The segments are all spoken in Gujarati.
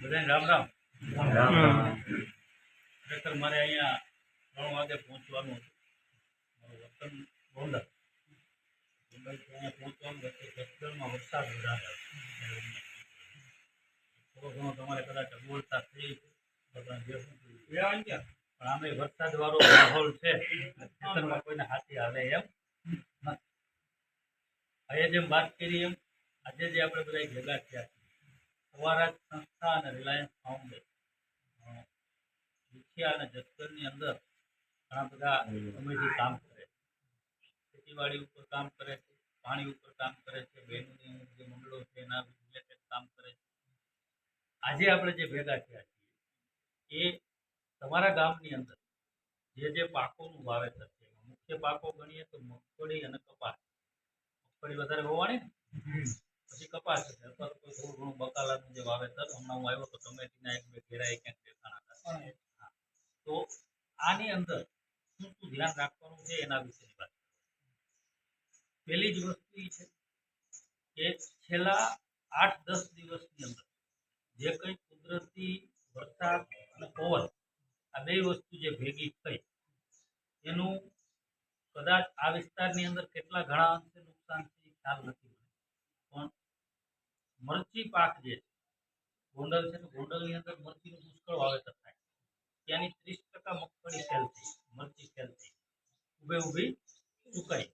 બધાને રામ રામ. રામ ખરેખર મારે અહીંયા ત્રણ વાગે પહોંચવાનું હતું. મારું વતન ગોંડલ. ગોંડલ અહીંયા પહોંચવાનું વચ્ચે જસદણમાં વરસાદ વધારે થોડો ઘણો તમારે કદાચ અગવડતા થઈ પણ આમે વરસાદ વાળો માહોલ છે. ખેતરમાં કોઈને હાથી હાલે એમ. હવે જેમ વાત કરી એમ આજે જે આપણે બધા ભેગા થયા છીએ સંસ્થા અને રિલાયન્સ ફાઉન્ડેશન અ, વિછિયા અને જસદણની અંદર ઘણા બધા કમિટી કામ કરે છે. ખેતીવાડી ઉપર કામ કરે છે પાણી ઉપર કામ કરે છે બહેનોની જે મંડળો છે એના રિલેટેડ કામ કરે છે. આજે આપણે જે ભેગા થયા છીએ એ તમારા ગામની અંદર જે જે પાકોનું વાવેતર છે મુખ્ય પાકો ગણીએ તો મગફળી અને કપાસ. મગફળી વધારે હોવાની પછી કપાસ છે. અથવા કોઈ થોડું ઘણું બકાલાનું જે વાવેતર હમણાં હું આવ્યો તો ટમેટીના એક બે ઘેરા એક ક્યાંક દેખાણા હતા. તો આની અંદર શું શું ધ્યાન રાખવાનું છે એના વિશેની વાત પહેલી જ વસ્તુ એ છે કે છેલ્લા આઠ દસ દિવસની અંદર જે કંઈ કુદરતી વરસાદ અને પવન આ બે વસ્તુ જે ભેગી થઈ એનું કદાચ આ વિસ્તારની અંદર કેટલા ઘણા અંશે નુકસાન છે ખ્યાલ નથી. મરચી પાક જે છે, ગોંડલ છે, તો ગોંડલની અંદર મરચીનું પુષ્કળ વાવેતર થાય ત્યાંની ત્રીસ ટકા મગફળી ફેલ થઈ, મરચી ફેલ થઈ ઊભે ઊભી સુકાઈ.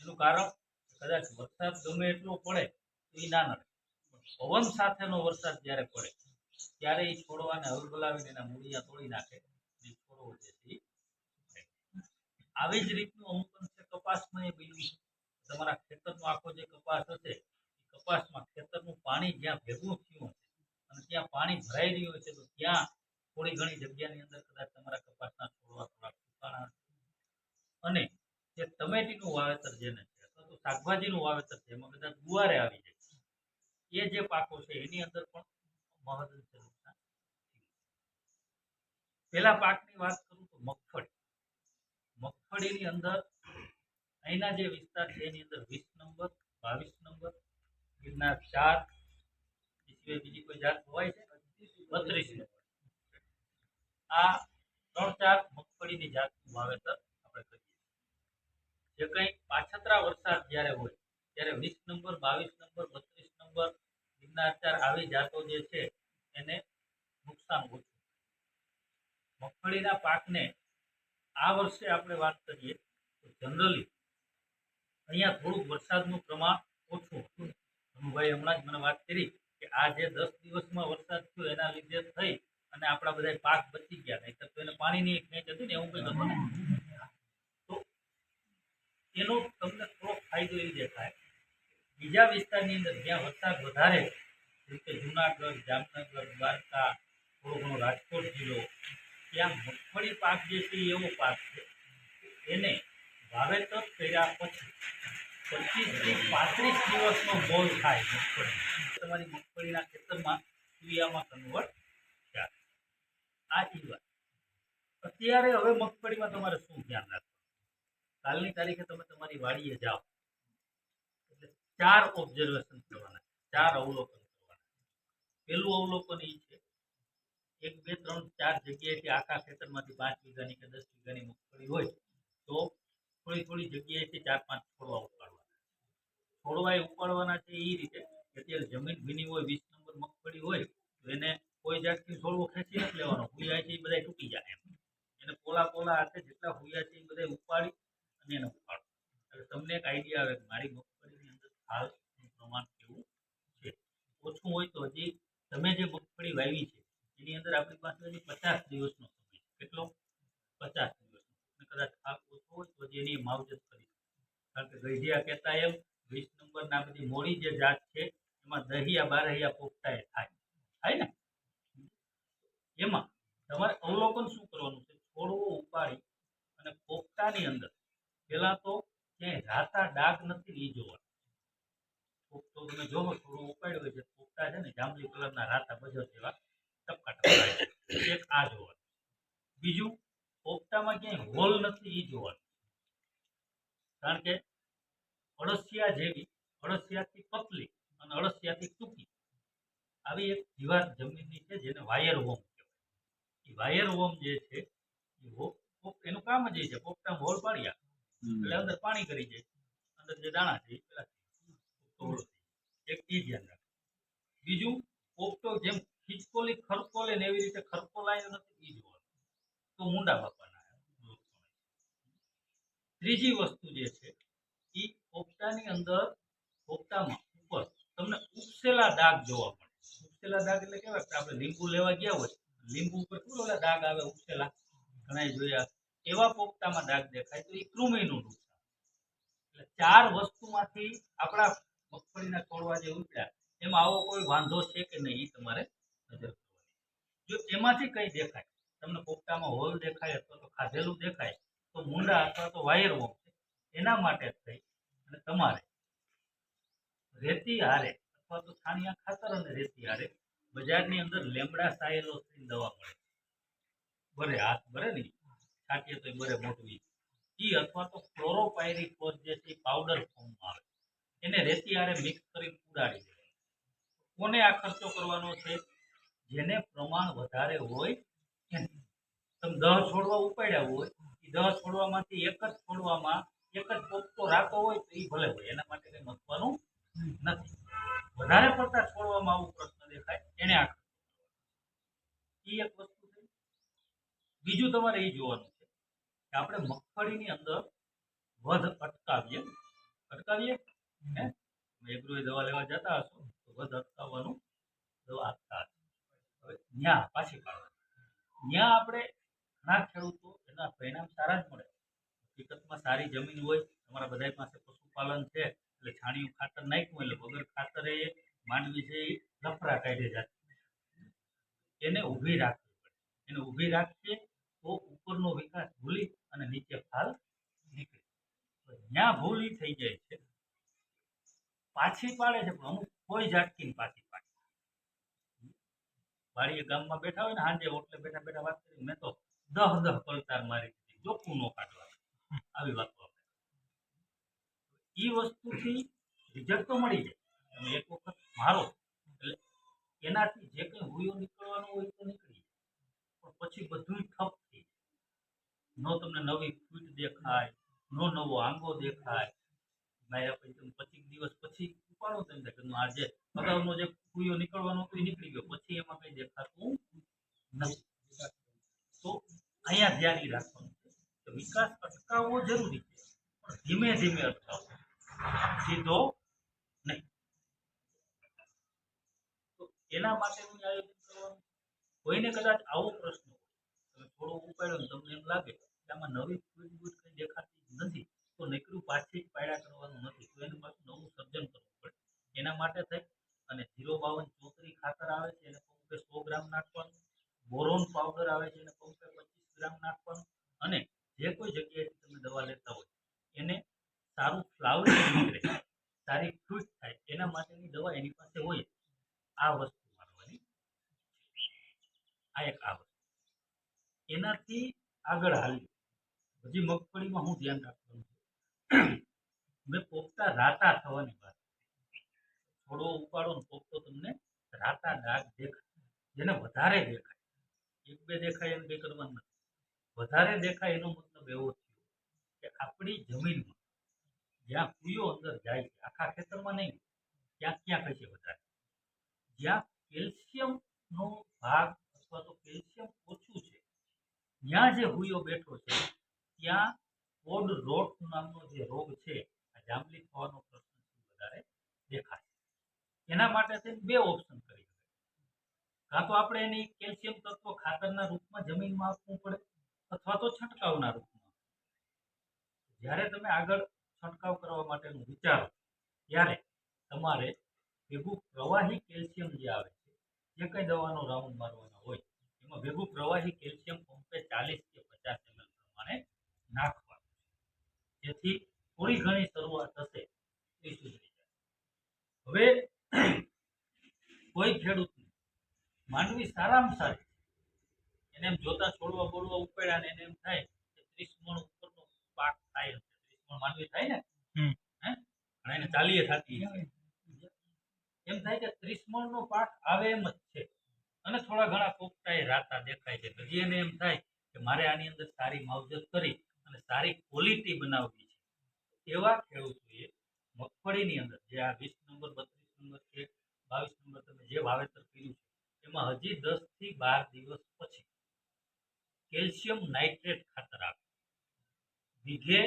એનું કારણ કદાચ વરસાદ ગમે એટલો પડે, તો એ ના નડે. પવન સાથેનો વરસાદ જ્યારે પડે, ત્યારે એ છોડવાને હલબલાવીને એના મૂળિયા તોડી નાખે એ છોડવો જે છે આવી જ રીતનું અમુક અંશે કપાસમાં એ છે. તમારા ખેતરનો આખો જે કપાસ હશે કપાસમાં ખેતરનું પાણી જ્યાં ભેગું થયું અને ત્યાં પાણી ભરાઈ રહ્યું હશે, તો ત્યાં થોડી ઘણી જગ્યાની અંદર કદાચ તમારા કપાસના છોડવા થોડા સુકાણા અને જે ટમેટીનું વાવેતર જેને છે, અથવા તો શાકભાજીનું વાવેતર છે, એમાં કદાચ ગુવારે આવી જાય. એ જે પાકો છે, એની અંદર પણ મહદઅંશે નુકસાન પેલા પાકની વાત કરું તો મગફળી. મગફળીની અંદર અહીંના જે વિસ્તાર છે, એની અંદર વીસ નંબર, બાવીસ નંબર ગિરનાર ચાર બીજી કોઈ જાત હોય છે? બત્રીસ આ ત્રણ ચાર મગફળીની જાતનું વાવેતર આપણે કરીએ જે કંઈ પાછતરા વરસાદ જ્યારે હોય, ત્યારે વીસ નંબર, બાવીસ નંબર, બત્રીસ નંબર ગિરનાર ચાર આવી જાતો જે છે, એને નુકસાન ઓછું મગફળીના પાકને આ વર્ષે આપણે વાત કરીએ તો જનરલી અહીંયા થોડુંક વરસાદનું પ્રમાણ ઓછું હતું. અનુભાઈ હમણાં જ મને વાત કરી કે આ જે દસ દિવસમાં વરસાદ થયો એના લીધે થઈ અને આપણા બધા પાક બચી ગયા. નહીં તો એને પાણીની એક મેચ હતી ને એવું કંઈક હતું તો એનો તમને થોડો ફાયદો એ દેખાય બીજા વિસ્તારની અંદર જ્યાં વરસાદ વધારે જેમ કે જુનાગઢ, જામનગર, દ્વારકા, થોડો ઘણો રાજકોટ જિલ્લો, ત્યાં મગફળી પાક જે છે એવો પાક છે એને વાવેતર કર્યા પછી પચીસથી પાંત્રીસ દિવસનો બોલ થાય મગફળી. તમારી મગફળીના ખેતરમાં તુરિયામાં કન્વર્ટ થાય. આ વાત. અત્યારે હવે મગફળીમાં તમારે શું ધ્યાન રાખવું કાલની તારીખે તમે તમારી વાડીએ જાઓ. એટલે ચાર ઓબ્ઝર્વેશન કરવાના ચાર અવલોકન કરવાના પહેલું અવલોકન એ છે, એક, બે, ત્રણ, ચાર જગ્યાએથી આખા ખેતરમાંથી પાંચ વીઘાની કે દસ વીઘાની મગફળી હોય, તો થોડી થોડી જગ્યાએથી ચાર પાંચ છોડવા ઉપાડવાના છોડવા એ ઉપાડવાના છે એ રીતે. અત્યારે જમીન ભીની હોય, વીસ નંબર મગફળી હોય, તો એને કોઈ જાતથી છોડવો ખેંચી નથી લેવાનો. હુયા છે એ બધા તૂટી જાય એમ. એને પોલા પોલા હાથે જેટલા હુયા છે એ બધા ઉપાડી અને એને ઉપાડો. એટલે તમને એક આઈડિયા આવે કે મારી મગફળીની અંદર હાલ પ્રમાણ કેવું છે? ઓછું હોય તો હજી તમે જે મગફળી વાવી છે, એની અંદર આપણી પાસે હજી પચાસ દિવસનો સમય છે. કેટલો? પચાસ દિવસનો. કદાચ થાક ઓછો હોય તો હજી એની માવજત કરી કારણ કે ગઈઢિયા કહેતા એમ વીસ નંબરના બધી મોડી જે જાત છે, એમાં દહિયા, બારહિયા પોપટા એ થાય. થાય ને? એમાં તમારે અવલોકન શું કરવાનું છે? છોડવો, ઉપાડી અને પોપટાની અંદર પેલા તો ક્યાંય રાતા ડાઘ નથી એ જોવાનું. પોપટો તમે જોવો થોડું ઉપાડ્યો હોય છે, પોપટા છે ને, જાંબલી કલરના રાતા બજર જેવા ટપકા ટપકા એક આ જોવાનું. બીજું, પોપટામાં ક્યાંય હોલ નથી, ઈ જોવાનું. કારણ કે અળસિયા જેવી અળસિયાથી પતલી અને અળસિયાથી ટૂંકી. આવી એક જીવાત જમીનની છે જેને વાયર વોમ કહેવાય. એ વાયર વોમ જે છે એ એનું કામ જ એ છે પોપટા હોલ પાડ્યા. એટલે અંદર પાણી કરી જાય અંદર જે દાણા છે એ પેલા એક એ ધ્યાન રાખે બીજું પોપટો જેમ ખીચકોલી ખરકોલે ને એવી રીતે ખરકોલાયો નથી એ જોવાનું તો મુંડા બાપાના ત્રીજી વસ્તુ જે છે ઈ પોપટાની અંદર પોપટામાં ઉપર તમને ઉપસેલા દાગ જોવા મળે. ઉપસેલા દાગ એટલે કેવા? આપણે લીંબુ લેવા ગયા હોય, લીંબુ ઉપર શું ઓલા દાગ આવે ઉપસેલા? ઘણા જોયા. એવા પોપટામાં દાગ દેખાય તો એ કૃમિનું નુકસાન એટલે ચાર વસ્તુમાંથી આપણા મગફળીના છોડવા જે ઉપડ્યા, એમાં આવો કોઈ વાંધો છે કે નહીં એ તમારે નજર કરવાની. જો એમાંથી કઈ દેખાય, તમને પોપટામાં હોલ દેખાય અથવા તો ખાધેલું દેખાય, તો મુંડા અથવા તો વાયર વોમ એના માટે થઈ અને તમારે રેતી હારે અથવા તો છાણિયા ખાતર અને રેતી હારે બજારની અંદર લેમડા સાયેલો દવા મળે. બરે હાથ બરે ને છાંટીએ તો બરે મોટું. ઈ. અથવા તો ક્લોરોપાયરીફોસ જે છે પાવડર ફોર્મમાં આવે. એને રેતી હારે મિક્સ કરી ઉડાડી દે. કોને આ ખર્ચો કરવાનો છે? જેને પ્રમાણ વધારે હોય એને. તમે દહ છોડવા ઉપાડ્યા હોય એ દહ છોડવામાંથી એક જ છોડવામાં એક જ પોપટો રાતો હોય તો એ ભલે હોય, એના માટે કંઈ મહત્વનું નથી. વધારે પડતા છોડવામાં આવું પ્રશ્ન દેખાય એને આ એ એક વસ્તુ છે. બીજું તમારે એ જોવાનું છે કે આપણે મગફળીની અંદર વધ અટકાવીએ. અટકાવીએ? હે? એગ્રોએ દવા લેવા જતા હશો, તો વધ અટકાવવાનું દવા આપતા હશે. હવે ન્યા પાછી પાડવાની ન્યા આપણે ઘણા ખેડૂતો એના પરિણામ સારા જ મળે હકીકતમાં સારી જમીન હોય, તમારા બધા પાસે પશુપાલન છે, એટલે છાણિયું ખાતર નાખ્યું એટલે વગર ખાતરે માંડવી છે એ લફરા કાઢે જાતી. એને ઊભી રાખવી પડે. એને ઊભી રાખીએ તો ઉપરનો વિકાસ ભૂલી અને નીચે ફાલ નીકળે. ત્યાં ભૂલી થઈ જાય છે, પાછી પાડે છે, પણ અમુક કોઈ ઝાટકીને પાછી પાડે. વાડીએ ગામમાં બેઠા હોય ને, હાંજે ઓટલે બેઠા બેઠા વાત કરી, મેં તો દહ દહ પલટાર મારી દીધી જોખું નો કાઢવા આવી વાતો એ વસ્તુથી રિઝલ્ટ તો મળી જાય. તમે એક વખત મારો, એટલે એનાથી જે કંઈ હુયો નીકળવાનો હોય તો નીકળી પણ પછી બધું ઠપ થઈ નો તમને નવી ફૂટ દેખાય, નો નવો આંગો દેખાય. માર્યા પછી તમે પચીસ દિવસ પછી ઉપાડો તેમ થાય કે આજે અગાઉનો જે હુયો નીકળવાનો હતો એ નીકળી ગયો. પછી એમાં કંઈ દેખાતું નથી. તો અહીંયા ધ્યાન રાખવાનું. વિકાસ અટકાવવો જરૂરી છે. પણ ધીમે ધીમે અટકાવવો. સીધો નહીં. તો એના માટેનું આયોજન કરવાનું? કોઈને કદાચ આવો પ્રશ્ન તમે થોડો ઉપાડ્યો તમને એમ લાગે કે આમાં નવી ફૂટ કંઈ દેખાતી નથી, તો નીકળું પાછી જ પાયડા કરવાનું નથી, તો એનું પાછું નવું સર્જન કરવું પડે. એના માટે થઈ. અને ઝીરો બાવન ચોતરી ખાતર આવે છે, એને પંપે સો ગ્રામ નાખવાનું. બોરોન પાવડર આવે છે, એને પંપે પચીસ ગ્રામ નાખવાનું. અને જે કોઈ જગ્યાએથી તમે દવા લેતા હોય, એને સારું ફ્લાવરિંગ નીકળે સારી ફ્રૂટ થાય, એના માટેની દવા એની પાસે હોય, આ વસ્તુ મારવાની આ એક આ વસ્તુ. એનાથી આગળ હાલી હજી મગફળીમાં હું ધ્યાન રાખવાનું છું. મેં પોખતા રાતા થવાની વાત થોડો ઉપાડો ને પોખતો તમને રાતા ડાઘ દેખાય, જેને વધારે દેખાય. એક બે દેખાય એમ બે કરવાનું વધારે દેખાય એનો મતલબ એવો થયો કે આપણી જમીનમાં જ્યાં કુયો અંદર જાય છે, આખા ખેતરમાં નહીં ત્યાં ક્યાં કઈ છે વધારે. જ્યાં કેલ્શિયમનો ભાગ અથવા તો કેલ્શિયમ ઓછું છે, ત્યાં જે હુયો બેઠો છે, ત્યાં કોડ રોટ નામનો જે રોગ છે, આ જાંબલી થવાનો પ્રશ્ન વધારે દેખાય એના માટે થઈને બે ઓપ્શન કરી કાં તો આપણે એની કેલ્શિયમ તત્વ ખાતરના રૂપમાં જમીનમાં આપવું પડે અથવા તો છંટકાવના રૂપમાં. જ્યારે તમે આગળ છંટકાવ કરવા માટેનું વિચારો, ત્યારે તમારે ભેગું પ્રવાહી કેલ્શિયમ જે આવે છે, જે કંઈ દવાનો રાઉન્ડ મારવાનો હોય, એમાં ભેગું પ્રવાહી કેલ્શિયમ પંપે ચાલીસ કે પચાસ એમએલ પ્રમાણે નાખવાનું જેથી થોડી ઘણી શરૂઆત હશે એ સુધરી જાય. હવે કોઈ ખેડૂતને માનવી સારામાં સારી એને એમ જોતા છોડવા બોલવા ઉપાડ્યા ને એને એમ થાય કે ત્રીસ મણ ઉપરનો પાક થાય ત્રીસ મણ માનવી થાય ને? હમ. હે? એને ચાલીએ થતી. એમ થાય કે ત્રીસ મણનો પાક આવે એમ જ છે. અને થોડા ઘણા પોપટાએ રાતા દેખાય છે. પછી એને એમ થાય કે મારે આની અંદર સારી માવજત કરી અને સારી ક્વોલિટી બનાવવી છે. એવા ખેડૂતોએ મગફળીની અંદર જે આ વીસ નંબર બત્રીસ નંબર છે બાવીસ નંબર તમે જે વાવેતર કર્યું છે એમાં હજી દસથી બાર દિવસ પછી કેલ્શિયમ નાઇટ્રેટ ખાતર આપે. વીઘે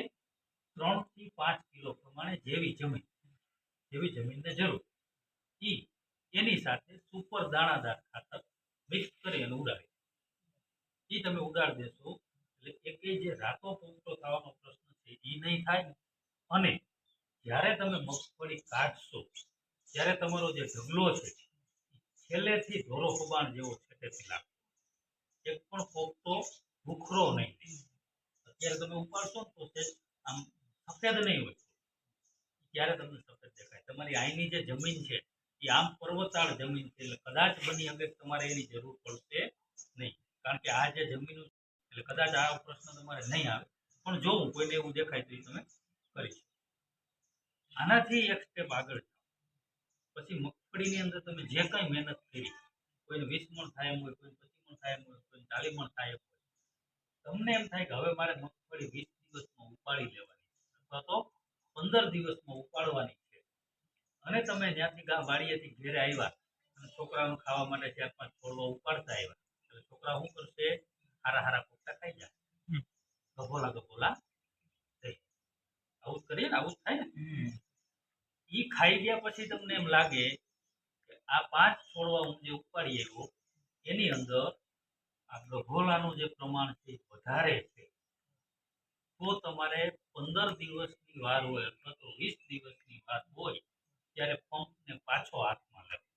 ત્રણથી પાંચ કિલો પ્રમાણે જેવી જમીન, જેવી જમીનને જરૂર. ઈ એની સાથે સુપર દાણાદાર ખાતર મિક્સ કરી અને ઉડાડી એ તમે ઉડાડી દેશો, એટલે એક જે રાતો પોપટો થવાનો પ્રશ્ન છે એ નહીં થાય. અને જ્યારે તમે મગફળી કાઢશો, ત્યારે તમારો જે ઢગલો છે છેલ્લેથી ધોરો કબાણ જેવો છેટેથી લાગે એક પણ પોપટો ભૂખરો નહીં. અત્યારે તમે ઉપાડશો તો આમ સફેદ નહીં હોય. ત્યારે તમને સફેદ દેખાય. તમારી અહીંની જે જમીન છે, એ આમ પર્વતાળ જમીન છે, એટલે કદાચ બની અંગે તમારે એની જરૂર પડશે નહીં. કારણ કે આ જે જમીનો એટલે કદાચ આ પ્રશ્ન તમારે નહીં આવે. પણ જોવું કોઈને એવું દેખાય તો એ તમે કરી શકો. આનાથી એક સ્ટેપ આગળ પછી મગફળીની અંદર તમે જે કંઈ મહેનત કરી, કોઈને વીસ મણ થાય એમ હોય, કોઈને પચીસ થાય એમ હોય કોઈને ચાલીસ થાય એમ હોય. તમને એમ થાય કે હવે મારે મગફળી વીસ દિવસમાં ઉપાડી લેવાની અથવા તો પંદર દિવસમાં ઉપાડવાની છે. અને તમે જ્યાંથી ગા વાડીએથી ઘેરે આવ્યા અને છોકરાનું ખાવા માટે ચાર પાંચ છોડવા ઉપાડતા આવ્યા એટલે છોકરા શું કરશે? હારા હારા પોતા ખાઈ જાય. ગભોલા ગભોલા થઈ આવું જ કરીએ ને આવું જ થાય ને. એ ખાઈ ગયા પછી તમને એમ લાગે કે આ પાંચ છોડવા હું જે ઉપાડી આવ્યો એની અંદર આ ગભોલાનું જે પ્રમાણ છે વધારે છે, તો તમારે પંદર દિવસની વાર હોય અથવા તો વીસ દિવસની વાર હોય, ત્યારે પંપને પાછો હાથમાં લેવો.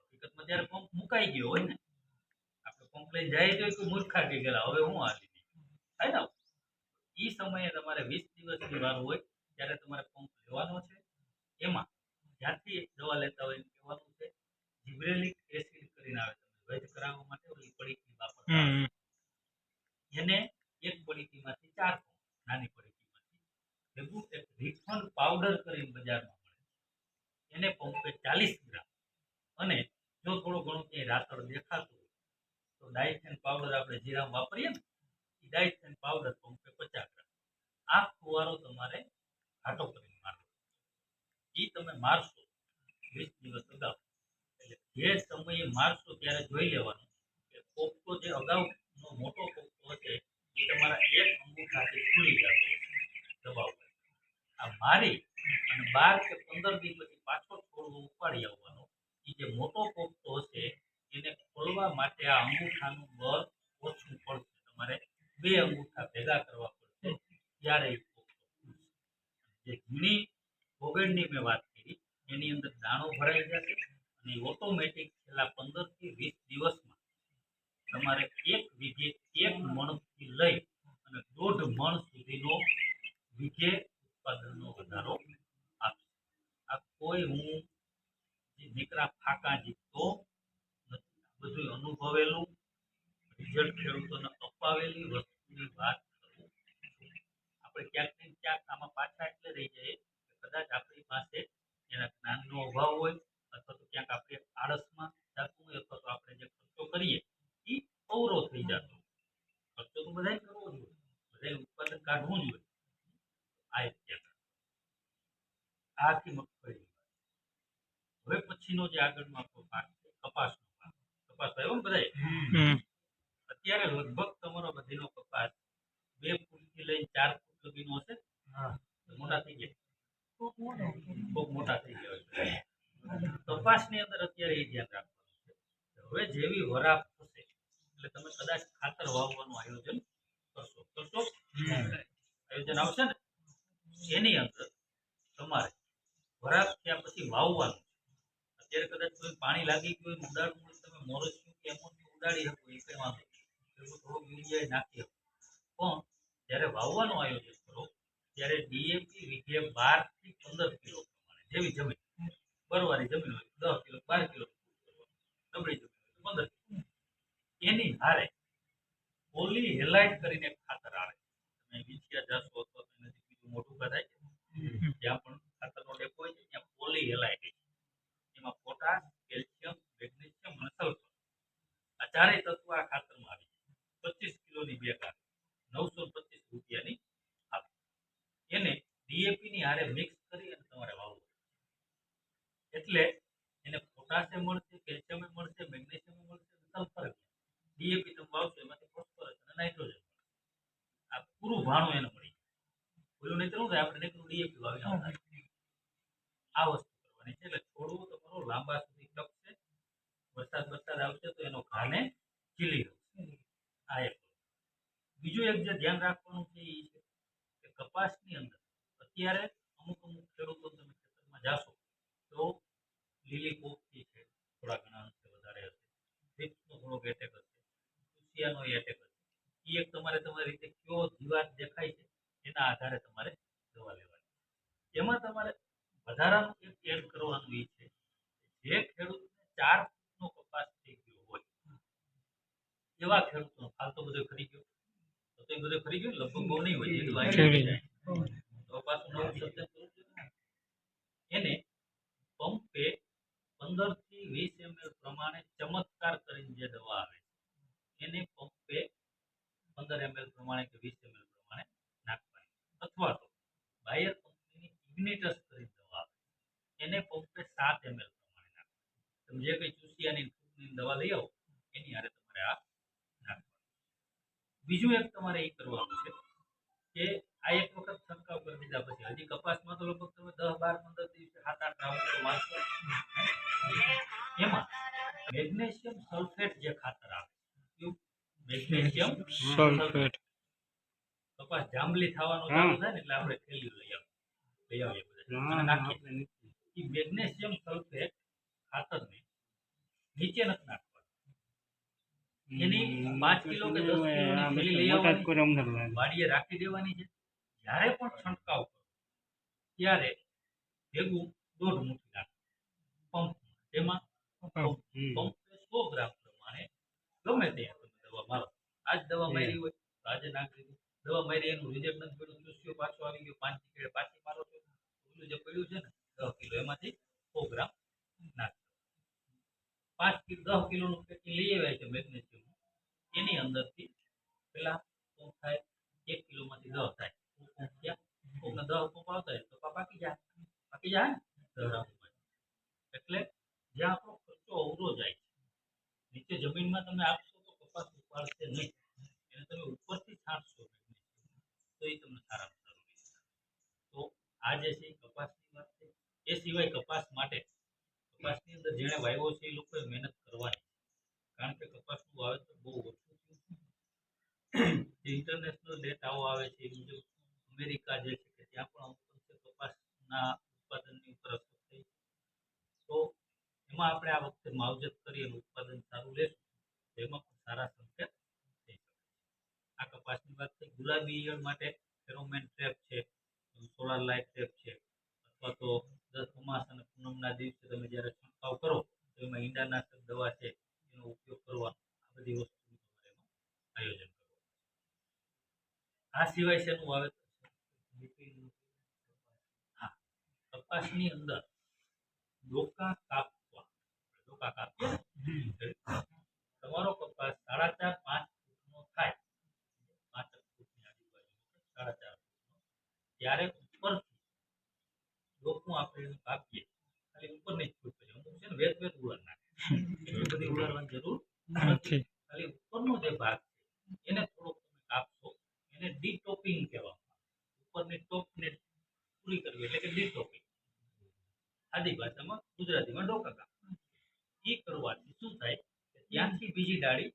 હકીકતમાં જ્યારે પંપ મુકાઈ ગયો હોય ને, આપણે પંપ લઈને જાય તો કોઈ મૂર્ખા કે ગયેલા, હવે હું હાલી થાય ને? એ સમયે તમારે વીસ દિવસની વાર હોય, ત્યારે તમારે પંપ લેવાનો છે. એમાં જ્યાંથી દવા લેતા હોય કહેવાનું છે, જીબ્રેલિક એસિડ કરીને આવે તમે વૈધ કરાવવા માટે ઓલી પડીકી વાપરતા. એને એક પડીકીમાંથી ચાર નાની પડીકીમાંથી. ભેગું એક રિફંડ પાવડર કરીને બજારમાં મળે. છે એને પંપે ચાલીસ ગ્રામ. અને જો થોડું ઘણું ક્યાંય રાતળ દેખાતું હોય તો ડાયથેન પાવડર આપણે જીરામાં વાપરીએ ને એ ડાયથેન પાવડર પંપે પચાસ ગ્રામ. આ ફુવારો તમારે ઘાટો કરીને મારવો. એ તમે મારશો વીસ દિવસ અગાઉ. જે સમયે મારશો ત્યારે જોઈ લેવાનું કે પોપટો જે અગાઉનો મોટો પોપટો હશે એ તમારા એક અંગૂઠાથી ખુલી જતો હશે દબાવ આ મારી અને બાર કે પંદર દિવસ પછી પાછો છોડવો ઉપાડી આવવાનો. એ જે મોટો પોપટો હશે, એને ખોલવા માટે આ અંગૂઠાનું બળ ઓછું પડશે. તમારે બે અંગૂઠા ભેગા કરવા પડશે. ત્યારે એ પોપટો જે ઝીણી ભોગળની મેં વાત કરી, એની અંદર દાણો ભરાઈ જશે ઓટોમેટિક છેલ્લા પંદરથી વીસ દિવસમાં તમારે એક જ્યારે વાવવાનું આયોજન કરો ત્યારે ડીએપી વીઘે બારથી પંદર કિલો પ્રમાણે જેવી જમીન બરવારી જમીન હોય દસ કિલો બાર કિલો નબળી જમીન પંદર એની હારે ઓલી હેલાઇટ કરીને ખાતર આવે. તમે વિછિયા જાશો અથવા તો નજીક બીજું મોટું થાય છે. જ્યાં પણ ખાતરનો ડેપો હોય છે ત્યાં પોલી હેલાઇટ એમાં પોટાશ કેલ્શિયમ મેગ્નેશિયમ અને સલ્ફર. આ ચારેય તત્વ આ ખાતરમાં આવી છે પચીસ કિલોની બે કાઢ નવસો પચીસ રૂપિયાની આવે એને ડીએપી ની હારે મિક્સ કરી અને તમારે વાવવું એટલે એને પોટાશિયમ મળશે કેલ્શિયમ મળશે મેગ્નેશિયમ મળશે સલ્ફર ડીએપી તમે વાવશો એમાંથી ફોસ્ફરસ અને નાઇટ્રોજન આ પૂરું ભાણું એને મળી જાય. પેલું નહીં થાય? આપણે નીકળું ડીએપી વાવી આ વસ્તુ કરવાની છે. એટલે છોડવું ખરો લાંબા સુધી ટકશે વરસાદ વરસાદ આવશે તો એનો ઘાને ખીલી એક બીજું એક જે ધ્યાન રાખવાનું છે એ છે કે કપાસની અંદર અત્યારે અમુક અમુક ખેડૂતો તમે ખેતરમાં જાશો તો લીલી કોફી છે થોડા ઘણા અંશે વધારે હશે થ્રિપ્સનો થોડોક એટેક હશે કુશિયાનો એટેક હશે એ એક તમારે તમારી રીતે કયો જીવાત દેખાય છે એના આધારે તમારે દવા લેવાની એમાં તમારે વધારાનું એક એડ કરવાનું એ છે કે જે ખેડૂતને ચાર ફૂટનો કપાસ થઈ ગયો હોય એવા ખેડૂતનો હાલ તો બધો ખરી ગયો તો તો એ બધો ખરી ગયો ને? લગભગ બહુ નહીં હોય એટલું આવી ખરી જાય તો પાછું નવું સર્જન કરવું જોઈએ ને. એને પંપે પંદરથી વીસ એમએલ પ્રમાણે ચમત્કાર કરીને જે દવા આવે છે એને પંપે પંદર એમએલ પ્રમાણે કે વીસ એમએલ પ્રમાણે નાખવાની. અથવા તો બાયર કંપનીની ઇગ્નેટસ કરી દવા એને પંપે સાત એમએલ પ્રમાણે નાખવાની. તમે જે કંઈ ચૂસિયાની દવા લઈ આવો, એની હારે તમારે આ નાખવાનું. બીજું એક તમારે એ કરવાનું છે કે આ એક વખત છંટકાવ કરી દીધા પછી. હજી કપાસમાં તો લગભગ તમે દસ, બાર, પંદર દિવસે સાત, આઠ રાઉન્ડ મારશો. એમાં મેગ્નેશિયમ સલ્ફેટ જે ખાતર આવે મેગ્નેશિયમ સલ્ફેટ. કપાસ જાંબલી થવાનું હા. ચાલુ થાય ને એટલે આપણે થેલીઓ લઈ આવીએ લઈ આવીએ બધા. અને નાખીએ. એ મેગ્નેશિયમ સલ્ફેટ ખાતરને નીચે નથી નાખવાનું. એની પાંચ કિલો કે દસ કિલોની થેલી લઈ આવવાની. વાડીએ રાખી દેવાની છે. જ્યારે પણ છંટકાવ કરો ત્યારે ભેગું દોઢ મુઠ્ઠી નાખો. પંપ તેમાં પંપે સો ગ્રામ પ્રમાણે ગમે ત્યાં આજ દવા મારી હોય આજે નાખી દવા મારી એનું રિઝલ્ટ નથી પડ્યું ચૂસ્યો પાછો આવી ગયો પાંચ કિલો પાછી મારો છો. ઓલું જે પડ્યું છે ને દસ કિલો એમાંથી સો ગ્રામ નાખ. પાંચ કિલો દસ કિલોનું પેટી લઈ આવ્યા છે મેગ્નેશિયમ એની અંદરથી પેલા શું થાય? એક કિલોમાંથી દસ થાય. કોકને દસ કોક આવતા હોય તો પાકી જાય. પાકી જાય એટલે જ્યાં આપણો ખર્ચો અવરો જાય છે. નીચે જમીનમાં તમે આપશો તો કપાસ ઉપાડશે નહીં. તમે ઉપરથી છાંટશો તો એ તમને સારામાં સારું રહેશે તો આ જે છે કપાસની વાત છે. એ સિવાય કપાસ માટે, કપાસની અંદર જેણે વાવ્યો છે એ લોકોએ મહેનત કરવાની કારણ કે કપાસનું વાવેતર બહુ ઓછું થયું ઇન્ટરનેશનલ ડેટાઓ આવે છે, એ મુજબ અમેરિકા જે છે કે ત્યાં પણ અમુક અંશે કપાસના ઉત્પાદનની ઉપર અસર થઈ તો એમાં આપણે આ વખતે માવજત કરી અને ઉત્પાદન સારું લેશું તો એમાં પણ સારા સંકેત થઈ શકે આ કપાસની વાત થઈ માટે ફેરોમેન ટ્રેપ છે, સોલાર લાઇટ ટ્રેપ છે, અથવા તો દસ અમાસ અને પૂનમના દિવસે તમે જ્યારે છંટકાવ કરો, તો એમાં ઈંડાનાશક દવા છે, એનો ઉપયોગ કરવાનો આ બધી વસ્તુનું તમારે એમાં આયોજન કરવું આ સિવાય શેનું વાવેતર છે હા કપાસની અંદર ડોકા કાપવા ડોકા કાપીએ ને, તમારો કપાસ સાડા ચાર પાંચ ફૂટનો થાય પાંચ ફૂટની આજુબાજુ સાડા ચાર ફૂટનો ત્યારે ઉપરથી ડોકું આપણે એનું કાપીએ ખાલી ઉપરની જ છૂટ પછી અમુક છે ને વેત વેત ઉડાડ નાખે. એ બધી ઉડાડવાની જરૂર નથી. ખાલી ઉપરનો જે ભાગ છે એને થોડોક તમે કાપશો. એને ડીટોપિંગ કહેવામાં આવે. ઉપરની ટોપને પૂરી કરવી એટલે કે ડીટોપિંગ. આદિ ભાષામાં ગુજરાતીમાં ડોકા કાપ એ કરવાથી શું થાય કે ત્યાંથી બીજી ડાળી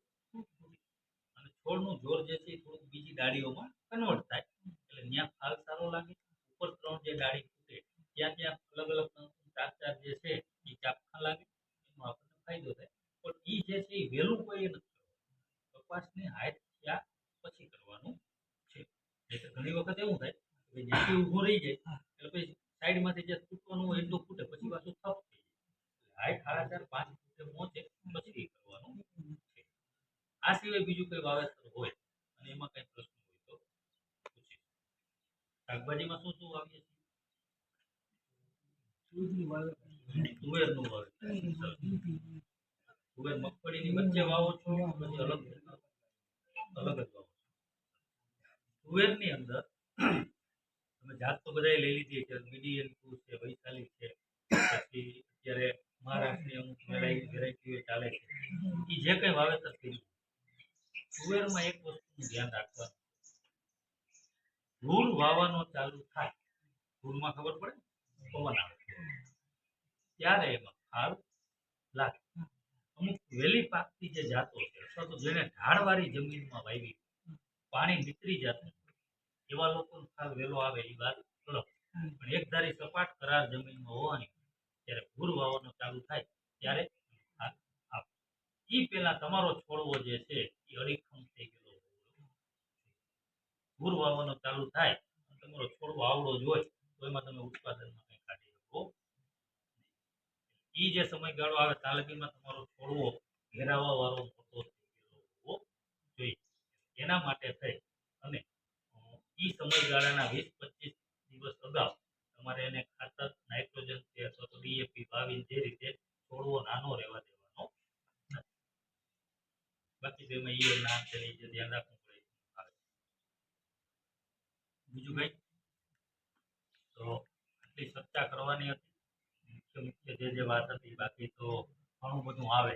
અને છોડનું જોર જે છે એ થોડુંક બીજી ડાળીઓમાં કન્વર્ટ થાય એટલે ત્યાં ફાલ સારો લાગે ઉપર ત્રણ જે ડાળી ફૂટે ત્યાં ત્યાં અલગ અલગ ચાર ચાર જે છે એ ચાપખા લાગે એનો આપણને ફાયદો થાય પણ એ જે છે એ વહેલું કોઈ નથી કરવાનું કપાસની હાઈટ થયા પછી કરવાનું છે નહીંતર ઘણી વખત એવું થાય કે જ્યાંથી ઊભો રહી જાય એટલે પછી સાઈડમાંથી જે ફૂટવાનું હોય એટલું ફૂટે પછી પાછું થપ થઈ જાય હાઈટ સાડા ચાર પાંચ ફૂટે પહોંચે પછી એ કરવાનું છે આ સિવાય બીજું કઈ વાવેતર હોય અને એમાં કઈ પ્રશ્ન હોય તો પૂછી શાકભાજીમાં શું શું વાવીએ છીએ? તુવેરનું વાવેતર. તુવેર મગફળીની વચ્ચે વાવો છો પછી અલગ અલગ જ વાવો છો. તુવેરની અંદર તમે જાત તો બધાએ લઈ લીધી છે. મીડિયમ ટુ છે વૈશાલી છે. પછી અત્યારે મહારાષ્ટ્રની અમુક વેરાયટીઓ ચાલે છે. એ જે કંઈ વાવેતર કર્યું તુવેરમાં એક વસ્તુનું ધ્યાન રાખવાનું. ધૂળ વાવાનો ચાલુ થાય. ધૂળમાં ખબર પડે? પવન આવે. ત્યારે એમાં ખાર લાગે. અમુક વેલી પાકતી જે જાતો છે, અથવા તો જેને ઢાળવાળી જમીનમાં વાવી, પાણી નીતરી જતું એવા લોકો ખાર વેલો આવે એ વાત અલગ. પણ એક ધારી સપાટ કરાર જમીનમાં હોવાની ત્યારે ભૂર વાવવાનો ચાલુ થાય, ત્યારે એ પેલા તમારો છોડવો જે છે એ અડીખમ થઈ ગયેલો ભૂર વાવવાનો ચાલુ થાય તમારો છોડવો આવડો જ હોય, તો એમાં તમે ઉત્પાદનમાં કંઈ કાઢી શકો એ જે સમયગાળો આવે તાલગીમાં તમારો છોડવો ઘેરાવા વાળો મોટો હોવો જોઈએ. એના માટે થઈ, અને એ સમયગાળાના વીસ પચીસ દિવસ અગાઉ તમારે એને ખાતર, નાઇટ્રોજન અથવા તો ડીએપી વાવીને જે રીતે છોડવો નાનો રહેવા નથી બાકી ના છે એ જે ધ્યાન રાખવું પડે. બીજું કઈ? તો આટલી ચર્ચા કરવાની હતી. મુખ્ય મુખ્ય જે જે વાત હતી બાકી તો ઘણું બધું આવે.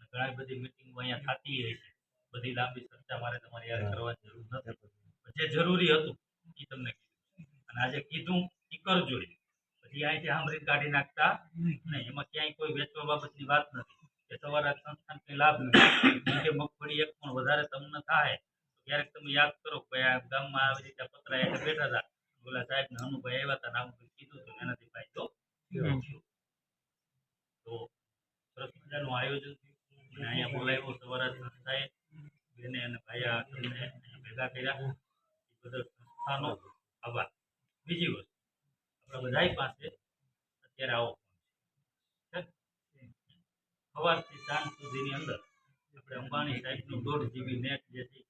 અને ઘણી બધી મિટિંગો અહીંયા થતી હોય છે. બધી લાંબી ચર્ચા મારે તમારી યાદ કરવાની જરૂર નથી. જે જરૂરી હતું એ તમને કીધું. અને આજે કીધું એ કરજો. પછી અહીંથી સાંભળી કાઢી નાખતા નહીં. એમાં ક્યાંય કોઈ વેચવા બાબતની વાત નથી. કે તમારા આ સંસ્થાને લાભ નથી કે મગફળી એક પણ વધારે તમને થાય તો ક્યારેક તમે યાદ કરો કે આ ગામમાં આવી રીતે પતરા એટલે બેઠા હતા. ઓલા સાહેબ ને અનુભાઈ આવ્યા હતા નામ કીધું હતું એનાથી ભાઈ. તો સરસ મજાનું આયોજન થયું. અને અહીંયા બોલાવ્યો સવારે સંસ્થાએ બેને અને ભાઈ તમને ભેગા કર્યા. એ બધા સંસ્થાનો આભાર. બીજી વસ્તુ આપણા બધા પાસે અત્યારે આવો. સવારથી સાંજ સુધીની અંદર આપણે અંબાણી સાહેબનું દોઢ જીબી નેટ જે છે?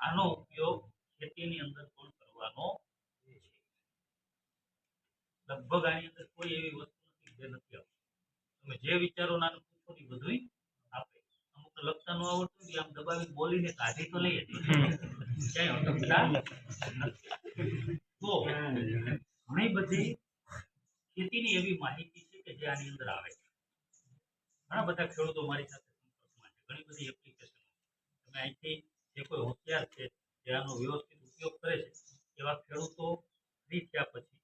આનો ઉપયોગ ખેતીની અંદર પણ કરવાનો છે. લગભગ આની અંદર કોઈ એવી વસ્તુ નથી જે નથી આવતી. તમે જે વિચારો નાનું પૂછો એ બધુંય આપે. અમુક લખતા ન આવડતું કે આમ દબાવી બોલીને કાઢી તો લઈએ. ક્યાંય અટકતા નથી. તો ઘણી બધી ખેતીની એવી માહિતી કે જે આની અંદર આવે ઘણા બધા ખેડૂતો મારી સાથે સંપર્કમાં છે. ઘણી બધી એપ્લિકેશનો તમે અહીંથી જે કોઈ હોશિયાર છે, જે આનો વ્યવસ્થિત ઉપયોગ કરે છે, એવા ખેડૂતો ફ્રી થયા પછી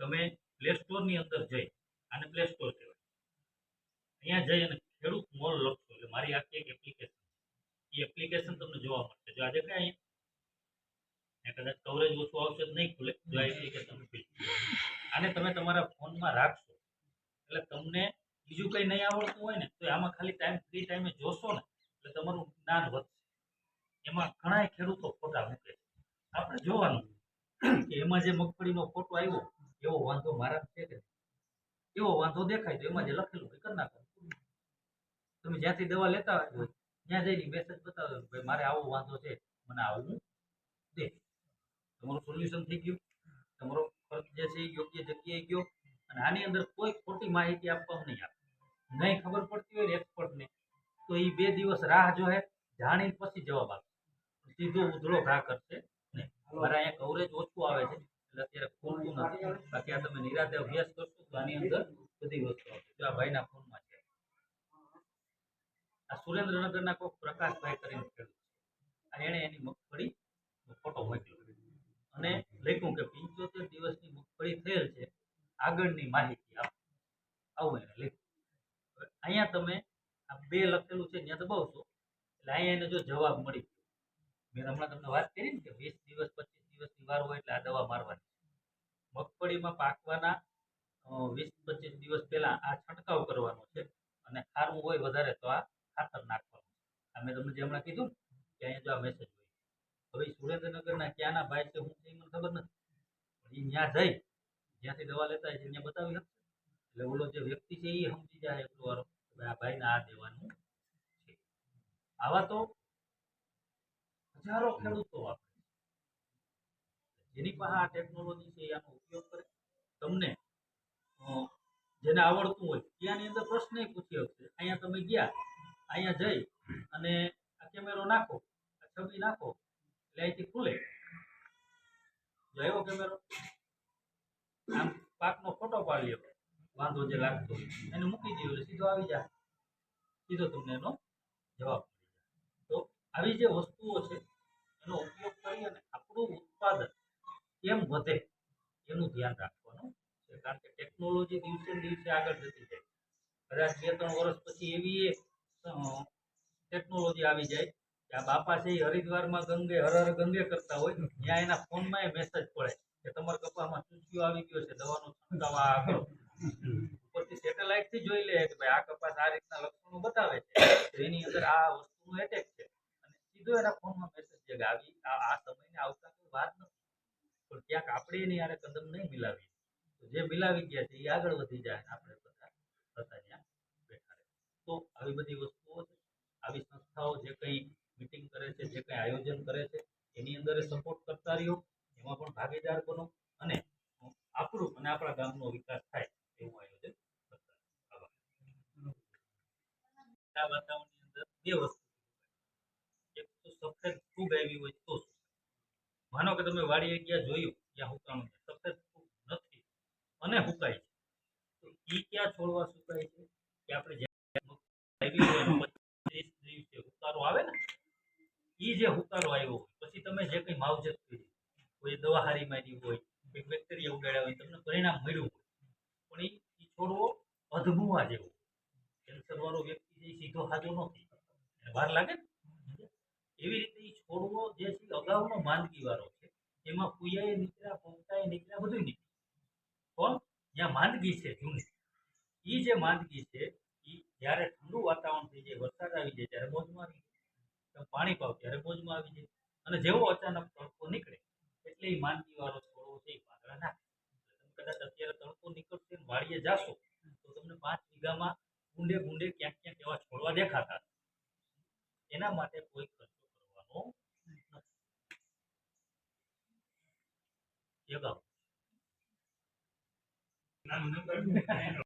તમે પ્લે સ્ટોરની અંદર જઈ આને પ્લે સ્ટોર કહેવાય. અહીંયા જઈ અને ખેડૂત મોલ લખશો. એટલે મારી આખી એક એપ્લિકેશન એ એપ્લિકેશન તમને જોવા મળશે. જો આજે કઈ કદાચ કવરેજ ઓછું આવશે નહીં ખુલે જો એપ્લિકેશન આને તમે તમારા ફોનમાં રાખશો. એટલે તમને બીજું કંઈ નહીં આવડતું હોય ને, તો આમાં ખાલી ટાઈમ ફ્રી ટાઈમે જોશો ને, એટલે તમારું જ્ઞાન વધશે. એમાં ઘણા ખેડૂતો ફોટા મૂકે છે. આપણે જોવાનું કે એમાં જે મગફળીનો ફોટો આવ્યો, એવો વાંધો મારા છે કે એવો વાંધો દેખાય તો એમાં જે લખેલું હોય કરી નાખો તમે જ્યાંથી દવા લેતા હોય, ત્યાં જઈને મેસેજ બતાવો ભાઈ, મારે આવો વાંધો છે, મને આવું દે. તમારું સોલ્યુશન થઈ ગયું. તમારો ખર્ચ જે છે યોગ્ય જગ્યાએ ગયો. અને આની અંદર કોઈ ખોટી માહિતી આપવામાં નહીં આપે નહીં ખબર પડતી હોય ને એક્સપર્ટને, તો એ બે દિવસ રાહ જોહે, જાણીને પછી જવાબ આપશે સીધો ઉધળો ઘા કરશે નહીં. મારે અહીંયા કવરેજ ઓછું આવે છે, એટલે અત્યારે ખોલતું નથી. બાકી આ તમે નિરાતે અભ્યાસ કરશો તો આની અંદર બધી વસ્તુ આવશે. જો આ ભાઈના ફોનમાં છે. આ સુરેન્દ્રનગરના કોઈ પ્રકાશભાઈ કરીને ખેડૂત છે એણે એની મગફળી ફોટો મોકલ્યો. અને લખ્યું કે પંચોતેર દિવસની મગફળી થયેલ છે. આગળની માહિતી આપો આવું એને લખ્યું અહીંયા તમે આ બે લખેલું છે, ત્યાં દબાવશો, એટલે અહીંયા એને જો જવાબ મળી ગયો. મેં હમણાં તમને વાત કરી ને કે વીસ દિવસ, પચીસ દિવસની વાર હોય એટલે આ દવા મારવાની મગફળીમાં પાકવાના વીસ, પચીસ દિવસ પહેલા આ છંટકાવ કરવાનો છે અને ખારું હોય વધારે તો આ ખાતર નાખવાનું આ મેં તમને જે હમણાં કીધું કે અહીંયા જો આ મેસેજ હોય હવે સુરેન્દ્રનગરના ક્યાંના ભાઈ છે હું એ મને ખબર નથી. પણ એ ત્યાં જઈ જ્યાંથી દવા લેતા હોય ત્યાં બતાવી શકશે એટલે ઓલો જે વ્યક્તિ છે એ સમજી જાય એટલો વારો. આ ભાઈને આ દેવાનું છે. આવા તો હજારો ખેડૂતો વાપરે જેની પાસે આ ટેકનોલોજી છે, એનો ઉપયોગ કરે. તમને જેને આવડતું હોય, ત્યાંની અંદર પ્રશ્ન પૂછી શકશે અહીંયા તમે ગયા? અહીંયા જઈ અને આ કેમેરો નાખો, આ છબી નાખો, એટલે અહીંથી ખુલે. જો કેમેરો? આમ પાકનો ફોટો પાડી લ્યો વાંધો જે લાગતો. એને મૂકી દો સીધો આવી જાય. સીધો તમને એનો જવાબ મળી જાય. તો આવી જે વસ્તુઓ છે, એનો ઉપયોગ કરી અને આપણું ઉત્પાદન કેમ વધે, એનું ધ્યાન રાખવાનું છે. કારણ કે ટેકનોલોજી દિવસે દિવસે આગળ જતી જાય. કદાચ બે, ત્રણ વર્ષ પછી એવી ટેકનોલોજી આવી જાય કે આ બાપા છે એ હરિદ્વારમાં ગંગે, હર હર ગંગે કરતા હોય, ત્યાં એના ફોનમાં એ મેસેજ પડે. કે તમારા કપામાં ચૂંચ્યો આવી ગયો છે, દવાનો છંટકાવ આ ઉપરથી સેટેલાઇટથી જોઈ લે કે ભાઈ આ કપાસ આ રીતના લક્ષણો બતાવે છે. એની અંદર આ વસ્તુનું એટેક છે. અને સીધો એના ફોનમાં મેસેજ છે આવી આ સમયને આવતા કોઈ વાત નથી. પણ ક્યાંક આપણે એની યારે કદમ નહીં મિલાવી જે મિલાવી ગયા છે એ આગળ વધી જાય આપણે બધા બધા ત્યાં બેઠા રહે તો આવી બધી વસ્તુઓ છે. આવી સંસ્થાઓ જે કંઈ મિટિંગ કરે છે, જે કંઈ આયોજન કરે છે, એની અંદર સપોર્ટ કરતા રહ્યો. એમાં પણ ભાગીદાર બનો અને આપણું અને આપણા ગામનો વિકાસ થાય એવું આયોજન આ સફેદ ફૂગ આવી હોય તો માનો કે તમે વાડી ગયા જોયું, ત્યાં હુકાણું છે. સફેદ ફૂગ નથી અને હુકાય છે. તો એ ક્યાં છોડવા સુકાય છે? આપણે હુકારો આવે ને, ઈ જે હુકારો આવ્યો હોય, પછી તમે જે કંઈ માવજત કોઈ દવા હારી મારી હોય, કોઈ બેક્ટેરિયા ઉગાડ્યા હોય, તમને પરિણામ મળ્યું હોય. પણ એ છોડવો અધમુવા જેવો. કેન્સર વાળો વ્યક્તિ ઈ સીધો હાજો નથી વાર લાગે એવી રીતે એ છોડવો જે છે અગાઉનો માંદગી વાળો છે. એમાં કુયાએ નીકળ્યા પોતાએ નીકળ્યા બધું નીકળ્યું. પણ જ્યાં માંદગી છે જૂની એ જે માંદગી છે એ જ્યારે ઠંડુ વાતાવરણ થઈ જાય, વરસાદ આવી જાય, ત્યારે મોજમાં આવી જાય. પાણી પાવ, ત્યારે મોજમાં આવી જાય. અને જેવો અચાનક તડકો નીકળે એટલે એ માંદગી વાળો છોડવો છે પાંદડા નાખે. તમે કદાચ અત્યારે તડકો નીકળશે વાડીએ જાશો, તો તમને પાંચ વીઘામાં ગુંડે ગુંડે ક્યાંક ક્યાંક એવા છોડવા દેખાતા. એના માટે કોઈ ખર્ચો કરવાનો નથી.